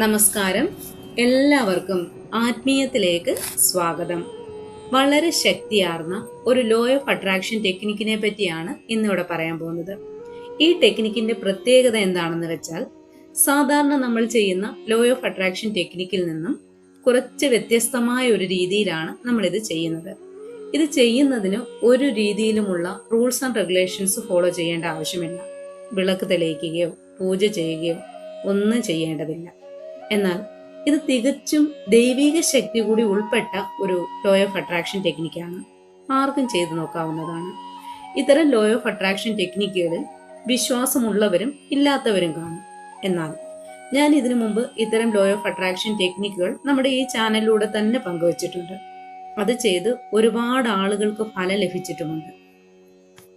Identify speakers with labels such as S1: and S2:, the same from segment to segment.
S1: നമസ്കാരം. എല്ലാവർക്കും ആത്മീയത്തിലേക്ക് സ്വാഗതം. വളരെ ശക്തിയാർന്ന ഒരു ലോ ഓഫ് അട്രാക്ഷൻ ടെക്നിക്കിനെ പറ്റിയാണ് ഇന്നിവിടെ പറയാൻ പോകുന്നത്. ഈ ടെക്നിക്കിന്റെ പ്രത്യേകത എന്താണെന്ന് വെച്ചാൽ സാധാരണ നമ്മൾ ചെയ്യുന്ന ലോ ഓഫ് അട്രാക്ഷൻ ടെക്നിക്കിൽ നിന്നും കുറച്ച് വ്യത്യസ്തമായ ഒരു രീതിയിലാണ് നമ്മൾ ഇത് ചെയ്യുന്നത്. ഇത് ചെയ്യുന്നതിന് ഒരു രീതിയിലുമുള്ള റൂൾസ് ആൻഡ് റെഗുലേഷൻസ് ഫോളോ ചെയ്യേണ്ട ആവശ്യമില്ല. വിളക്ക് തെളിയിക്കുകയോ പൂജ ചെയ്യുകയോ ഒന്നും ചെയ്യേണ്ടതില്ല. എന്നാൽ ഇത് തികച്ചും ദൈവിക ശക്തി കൂടി ഉൾപ്പെട്ട ഒരു ലോ ഓഫ് അട്രാക്ഷൻ ടെക്നിക്കാണ് ആർക്കും ചെയ്തു നോക്കാവുന്നതാണ്. ഇത്തരം ലോ ഓഫ് അട്രാക്ഷൻ ടെക്നിക്കുകളിൽ വിശ്വാസമുള്ളവരും ഇല്ലാത്തവരും കാണും. എന്നാൽ ഞാൻ ഇതിനു മുമ്പ് ഇത്തരം ലോ ഓഫ് അട്രാക്ഷൻ ടെക്നിക്കുകൾ നമ്മുടെ ഈ ചാനലിലൂടെ തന്നെ പങ്കുവച്ചിട്ടുണ്ട്. അത് ചെയ്ത് ഒരുപാട് ആളുകൾക്ക് ഫലം ലഭിച്ചിട്ടുമുണ്ട്.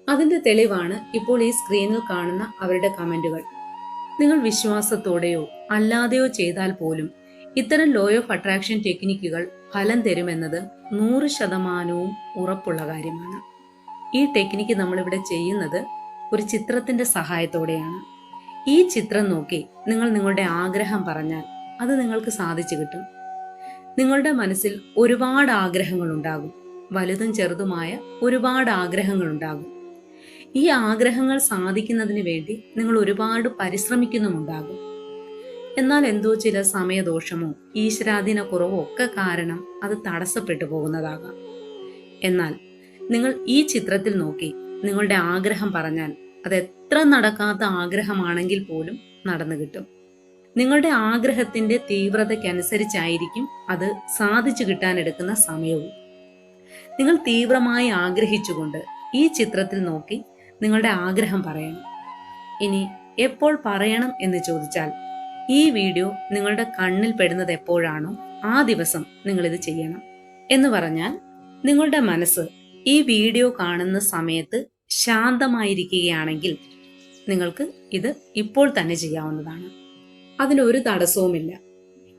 S1: അതിന്റെ തെളിവാണ് ഇപ്പോൾ ഈ സ്ക്രീനിൽ കാണുന്ന അവരുടെ കമന്റുകൾ നിങ്ങൾ വിശ്വാസത്തോടെയോ അല്ലാതെയോ ചെയ്താൽ പോലും ഇത്തരം ലോ ഓഫ് അട്രാക്ഷൻ ടെക്നിക്കുകൾ ഫലം തരുമെന്നത് നൂറ് ശതമാനവും ഉറപ്പുള്ള കാര്യമാണ്. ഈ ടെക്നിക്ക് നമ്മളിവിടെ ചെയ്യുന്നത് ഒരു ചിത്രത്തിന്റെ സഹായത്തോടെയാണ്. ഈ ചിത്രം നോക്കി നിങ്ങൾ നിങ്ങളുടെ ആഗ്രഹം പറഞ്ഞാൽ അത് നിങ്ങൾക്ക് സാധിച്ചു കിട്ടും. നിങ്ങളുടെ മനസ്സിൽ ഒരുപാട് ആഗ്രഹങ്ങൾ ഉണ്ടാകും വലുതും ചെറുതുമായ ഒരുപാട് ആഗ്രഹങ്ങൾ ഉണ്ടാകും ഈ ആഗ്രഹങ്ങൾ സാധിക്കുന്നതിന് വേണ്ടി നിങ്ങൾ ഒരുപാട് പരിശ്രമിക്കുന്നുമുണ്ടാകും. എന്നാൽ എന്തോ ചില സമയദോഷമോ ഈശ്വരാധീന കുറവോ ഒക്കെ കാരണം അത് തടസ്സപ്പെട്ടു പോകുന്നതാകാം. എന്നാൽ നിങ്ങൾ ഈ ചിത്രത്തിൽ നോക്കി നിങ്ങളുടെ ആഗ്രഹം പറഞ്ഞാൽ അത് എത്ര നടക്കാത്ത ആഗ്രഹമാണെങ്കിൽ പോലും നടന്നു കിട്ടും. നിങ്ങളുടെ ആഗ്രഹത്തിന്റെ തീവ്രതയ്ക്കനുസരിച്ചായിരിക്കും അത് സാധിച്ചു കിട്ടാൻ എടുക്കുന്ന സമയവും. നിങ്ങൾ തീവ്രമായി ആഗ്രഹിച്ചുകൊണ്ട് ഈ ചിത്രത്തിൽ നോക്കി നിങ്ങളുടെ ആഗ്രഹം പറയണം. ഇനി എപ്പോൾ പറയണം എന്ന് ചോദിച്ചാൽ ഈ വീഡിയോ നിങ്ങളുടെ കണ്ണിൽ പെടുന്നത് എപ്പോഴാണോ ആ ദിവസം നിങ്ങൾ ഇത് ചെയ്യണം. എന്ന് പറഞ്ഞാൽ നിങ്ങളുടെ മനസ്സ് ഈ വീഡിയോ കാണുന്ന സമയത്ത് ശാന്തമായിരിക്കുകയാണെങ്കിൽ നിങ്ങൾക്ക് ഇത് ഇപ്പോൾ തന്നെ ചെയ്യാവുന്നതാണ്. അതിനൊരു തടസ്സവുമില്ല.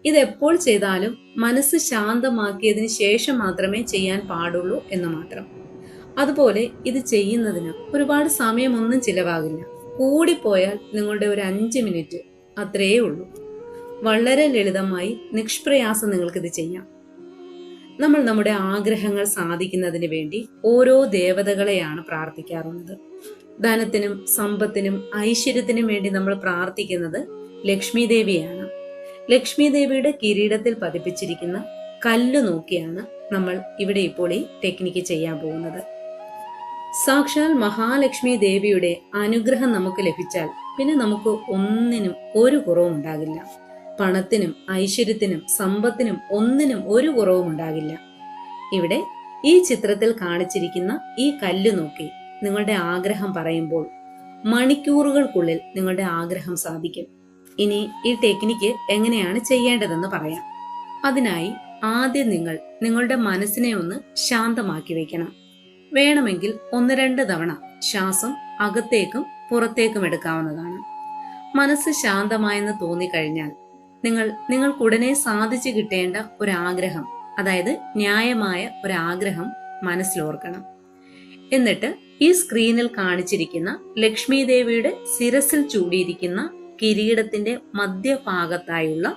S1: ഇതെപ്പോൾ ചെയ്താലും മനസ്സ് ശാന്തമാക്കിയതിന് ശേഷം മാത്രമേ ചെയ്യാൻ പാടുള്ളൂ എന്ന് മാത്രം. അതുപോലെ ഇത് ചെയ്യുന്നതിന് ഒരുപാട് സമയമൊന്നും ചിലവാകില്ല. കൂടിപ്പോയാൽ നിങ്ങളുടെ ഒരു അഞ്ച് മിനിറ്റ് അത്രയേ ഉള്ളൂ. വളരെ ലളിതമായി നിഷ്പ്രയാസം നിങ്ങൾക്കിത് ചെയ്യാം. നമ്മൾ നമ്മുടെ ആഗ്രഹങ്ങൾ സാധിക്കുന്നതിന് വേണ്ടി ഓരോ ദേവതകളെയാണ് പ്രാർത്ഥിക്കാറുള്ളത്. ധനത്തിനും സമ്പത്തിനും ഐശ്വര്യത്തിനും വേണ്ടി നമ്മൾ പ്രാർത്ഥിക്കുന്നത് ലക്ഷ്മി ദേവിയാണ് ലക്ഷ്മി ദേവിയുടെ കിരീടത്തിൽ പതിപ്പിച്ചിരിക്കുന്ന കല്ല് നോക്കിയാണ് നമ്മൾ ഇവിടെ ഇപ്പോൾ ഈ ടെക്നിക്ക് ചെയ്യാൻ പോകുന്നത്. സാക്ഷാൽ മഹാലക്ഷ്മി ദേവിയുടെ അനുഗ്രഹം നമുക്ക് ലഭിച്ചാൽ പിന്നെ നമുക്ക് ഒന്നിനും ഒരു കുറവും ഉണ്ടാകില്ല. പണത്തിനും ഐശ്വര്യത്തിനും സമ്പത്തിനും ഒന്നിനും ഒരു കുറവും ഉണ്ടാകില്ല. ഇവിടെ ഈ ചിത്രത്തിൽ കാണിച്ചിരിക്കുന്ന ഈ കല്ല് നോക്കി നിങ്ങളുടെ ആഗ്രഹം പറയുമ്പോൾ മണിക്കൂറുകൾക്കുള്ളിൽ നിങ്ങളുടെ ആഗ്രഹം സാധിക്കും. ഇനി ഈ ടെക്നിക്ക് എങ്ങനെയാണ് ചെയ്യേണ്ടതെന്ന് പറയാം. അതിനായി ആദ്യം നിങ്ങൾ നിങ്ങളുടെ മനസ്സിനെ ഒന്ന് ശാന്തമാക്കി വെക്കണം. വേണമെങ്കിൽ ഒന്ന് രണ്ട് തവണ ശ്വാസം അകത്തേക്കും പുറത്തേക്കും എടുക്കാവുന്നതാണ്. മനസ്സ് ശാന്തമായെന്ന് തോന്നിക്കഴിഞ്ഞാൽ നിങ്ങൾ നിങ്ങൾക്കുടനെ സാധിച്ചു കിട്ടേണ്ട ഒരു ആഗ്രഹം അതായത് ന്യായമായ ഒരു ആഗ്രഹം മനസ്സിലോർക്കണം. എന്നിട്ട് ഈ സ്ക്രീനിൽ കാണിച്ചിരിക്കുന്ന ലക്ഷ്മി ദേവിയുടെ ശിരസിൽ ചൂടിയിരിക്കുന്ന കിരീടത്തിന്റെ മധ്യഭാഗത്തായുള്ള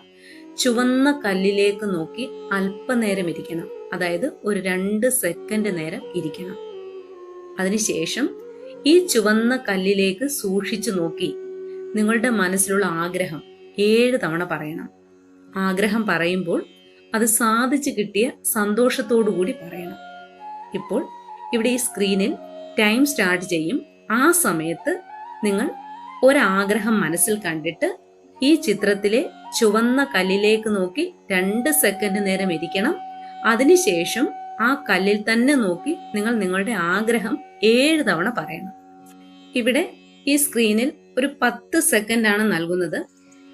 S1: ചുവന്ന കല്ലിലേക്ക് നോക്കി അല്പനേരം ഇരിക്കണം. അതായത് ഒരു രണ്ട് സെക്കൻഡ് നേരം ഇരിക്കണം. അതിനുശേഷം ഈ ചുവന്ന കല്ലിലേക്ക് സൂക്ഷിച്ചു നോക്കി. നിങ്ങളുടെ മനസ്സിലുള്ള ആഗ്രഹം ഏഴ് തവണ പറയണം. ആഗ്രഹം പറയുമ്പോൾ അത് സാധിച്ചു കിട്ടിയ സന്തോഷത്തോടു കൂടി പറയണം. ഇപ്പോൾ ഇവിടെ ഈ സ്ക്രീനിൽ ടൈം സ്റ്റാർട്ട് ചെയ്യും. ആ സമയത്ത് നിങ്ങൾ ഒരാഗ്രഹം മനസ്സിൽ കണ്ടിട്ട് ഈ ചിത്രത്തിലെ ചുവന്ന കല്ലിലേക്ക് നോക്കി രണ്ട് സെക്കൻഡ് നേരം ഇരിക്കണം. അതിനുശേഷം ആ കല്ലിൽ തന്നെ നോക്കി നിങ്ങൾ നിങ്ങളുടെ ആഗ്രഹം ഏഴ് തവണ പറയണം. ഇവിടെ ഈ സ്ക്രീനിൽ ഒരു പത്ത് സെക്കൻഡ് ആണ് നൽകുന്നത്.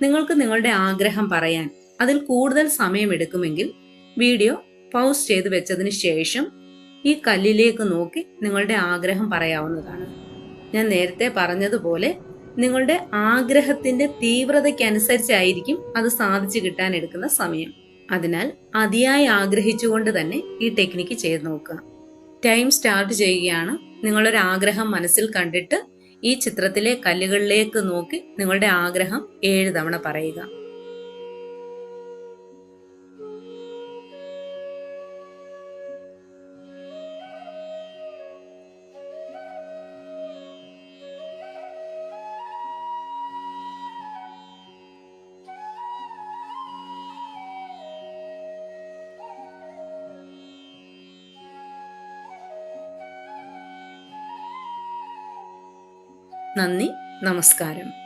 S1: നിങ്ങൾക്ക് നിങ്ങളുടെ ആഗ്രഹം പറയാൻ അതിൽ കൂടുതൽ സമയമെടുക്കുമെങ്കിൽ വീഡിയോ പൗസ് ചെയ്ത് വെച്ചതിന് ശേഷം ഈ കല്ലിലേക്ക് നോക്കി നിങ്ങളുടെ ആഗ്രഹം പറയാവുന്നതാണ്. ഞാൻ നേരത്തെ പറഞ്ഞതുപോലെ നിങ്ങളുടെ ആഗ്രഹത്തിന്റെ തീവ്രതയ്ക്കനുസരിച്ചായിരിക്കും അത് സാധിച്ചു കിട്ടാൻ എടുക്കുന്ന സമയം. അതിനാൽ അതിയായി ആഗ്രഹിച്ചുകൊണ്ട് തന്നെ ഈ ടെക്നിക്ക് ചെയ്ത് നോക്കുക. ടൈം സ്റ്റാർട്ട് ചെയ്യുകയാണ്. നിങ്ങളൊരു ആഗ്രഹം മനസ്സിൽ കണ്ടിട്ട് ഈ ചിത്രത്തിലെ കല്ലുകളിലേക്ക് നോക്കി നിങ്ങളുടെ ആഗ്രഹം ഏഴ് തവണ പറയുക. നന്ദി നമസ്കാരം.